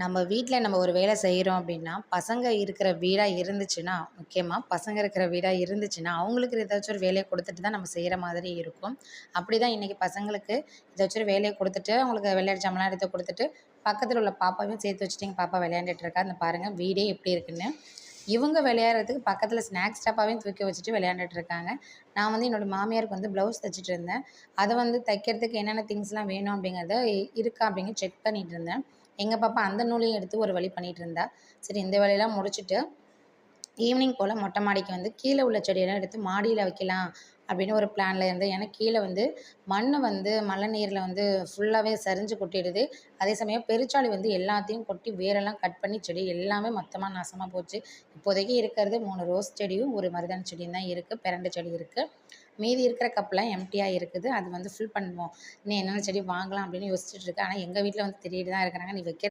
நம்ம வீட்டில் நம்ம ஒரு வேலை செய்கிறோம் அப்படின்னா பசங்க இருக்கிற வீடாக இருந்துச்சுன்னா முக்கியமாக பசங்க இருக்கிற வீடாக இருந்துச்சுன்னா அவங்களுக்கு ஏதாச்சும் ஒரு வேலையை கொடுத்துட்டு தான் நம்ம செய்கிற மாதிரி இருக்கும். அப்படி தான் இன்றைக்கி பசங்களுக்கு ஏதாச்சும் ஒரு வேலையை கொடுத்துட்டு அவங்களுக்கு விளையாட்டு ஜாமான்லாம் எடுத்து கொடுத்துட்டு பக்கத்தில் உள்ள பாப்பாவையும் சேர்த்து வச்சுட்டு எங்கள் பாப்பா விளையாண்டுட்டு இருக்கா அந்த பாருங்கள் வீடே எப்படி இருக்குன்னு. இவங்க விளையாடுறதுக்கு பக்கத்தில் ஸ்நாக்ஸ் டப்பாவையும் தூக்கி வச்சுட்டு விளையாண்டுட்டு இருக்காங்க. நான் வந்து என்னோடய மாமியாருக்கு வந்து ப்ளவுஸ் தைச்சிட்டு இருந்தேன். அதை வந்து தைக்கிறதுக்கு என்னென்ன திங்ஸ்லாம் வேணும் அப்படிங்கிறத இருக்கா அப்படிங்க செக் பண்ணிகிட்டு இருந்தேன். எங்கள் பாப்பா அந்த நூலையும் எடுத்து ஒரு வழி பண்ணிட்டு இருந்தா சரி இந்த வேலையெல்லாம் முடிச்சுட்டு ஈவினிங் போல் மொட்டை மாடிக்கு வந்து கீழே உள்ள செடியெல்லாம் எடுத்து மாடியில் வைக்கலாம் அப்படின்னு ஒரு பிளானில் இருந்தேன். ஏன்னா கீழே வந்து மண் வந்து மழை நீரில் வந்து ஃபுல்லாகவே சரிஞ்சு கொட்டிடுது. அதே சமயம் பெருச்சாளி வந்து எல்லாத்தையும் கொட்டி வேரெல்லாம் கட் பண்ணி செடி எல்லாமே மொத்தமாக நாசமாக போச்சு. இப்போதைக்கு இருக்கிறது மூணு ரோஸ் செடியும் ஒரு மருதாணி செடியும் தான் இருக்குது பிறண்ட செடி இருக்குது மீதி இருக்கிற கப்லாம் எம்டியாக இருக்குது. அது வந்து ஃபில் பண்ணுவோம். இன்னும் என்னென்ன செடி வாங்கலாம் அப்படின்னு யோசிச்சுட்டு இருக்கேன் ஆனால் எங்கள் வீட்டில் வந்து திடீர்னு தான் இருக்கிறாங்க. நீ வைக்க